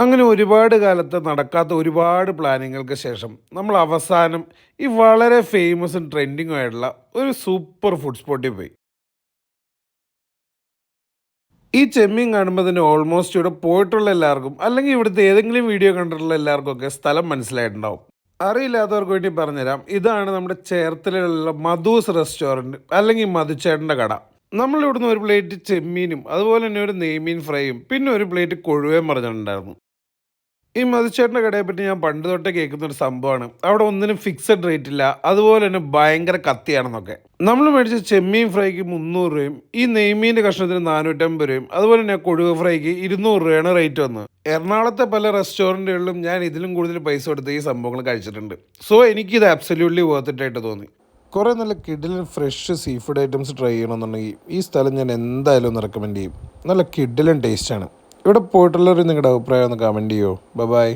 അങ്ങനെ ഒരുപാട് കാലത്ത് നടക്കാത്ത ഒരുപാട് പ്ലാനിങ്ങൾക്ക് ശേഷം നമ്മൾ അവസാനം ഈ വളരെ ഫേമസും ട്രെൻഡിങ്ങും ആയിട്ടുള്ള ഒരു സൂപ്പർ ഫുഡ് സ്പോട്ടിൽ പോയി. ഈ ചെമ്മീൻ കാണുമ്പോൾ തന്നെ ഓൾമോസ്റ്റ് ഇവിടെ പോയിട്ടുള്ള എല്ലാവർക്കും അല്ലെങ്കിൽ ഇവിടുത്തെ ഏതെങ്കിലും വീഡിയോ കണ്ടിട്ടുള്ള എല്ലാവർക്കും ഒക്കെ സ്ഥലം മനസ്സിലായിട്ടുണ്ടാവും. അറിയില്ലാത്തവർക്ക് വേണ്ടി പറഞ്ഞുതരാം. ഇതാണ് നമ്മുടെ ചേർത്തലയിലുള്ള മധൂസ് റെസ്റ്റോറന്റ് അല്ലെങ്കിൽ മധുച്ചേട്ടന്റെ കട. നമ്മൾ ഇവിടുന്ന് ഒരു പ്ലേറ്റ് ചെമ്മീനും അതുപോലെ തന്നെ ഒരു നെയ്മീൻ ഫ്രൈയും പിന്നെ ഒരു പ്ലേറ്റ് കൊഴുവേം പറഞ്ഞിട്ടുണ്ടായിരുന്നു. ഈ മധുച്ചേട്ടന്റെ കടയെ പറ്റി ഞാൻ പണ്ട് തൊട്ടേ കേൾക്കുന്ന ഒരു സംഭവമാണ്. അവിടെ ഒന്നിനും ഫിക്സഡ് റേറ്റ് ഇല്ല. അതുപോലെ തന്നെ ഭയങ്കര കത്തിയാണെന്നൊക്കെ. നമ്മൾ മേടിച്ച ചെമ്മീൻ ഫ്രൈക്ക് മുന്നൂറ് രൂപയും ഈ നെയ്മീന്റെ കഷ്ണത്തിന് നാനൂറ്റമ്പത് രൂപയും അതുപോലെ തന്നെ കൊഴുവ ഫ്രൈക്ക് ഇരുന്നൂറ് രൂപയാണ് റേറ്റ് വന്നത് എറണാകുളത്തെ പല റെസ്റ്റോറന്റുകളിലും ഞാൻ ഇതിലും കൂടുതൽ പൈസ കൊടുത്ത് ഈ സംഭവങ്ങൾ കഴിച്ചിട്ടുണ്ട്. സോ എനിക്കിത് അബ്സല്യൂട്ട്ലി വേർത്തിട്ടായിട്ട് തോന്നി. കുറേ നല്ല കിഡിലും fresh sea food items try ചെയ്യണമെന്നുണ്ടെങ്കിൽ ഈ സ്ഥലം ഞാൻ എന്തായാലും ഒന്ന് റെക്കമെൻഡ് ചെയ്യും. നല്ല കിഡിലും ടേസ്റ്റാണ് ഇവിടെ പോയിട്ടുള്ളവർ നിങ്ങളുടെ അഭിപ്രായം ഒന്ന് കമന്റ് ചെയ്യുമോ ബൈ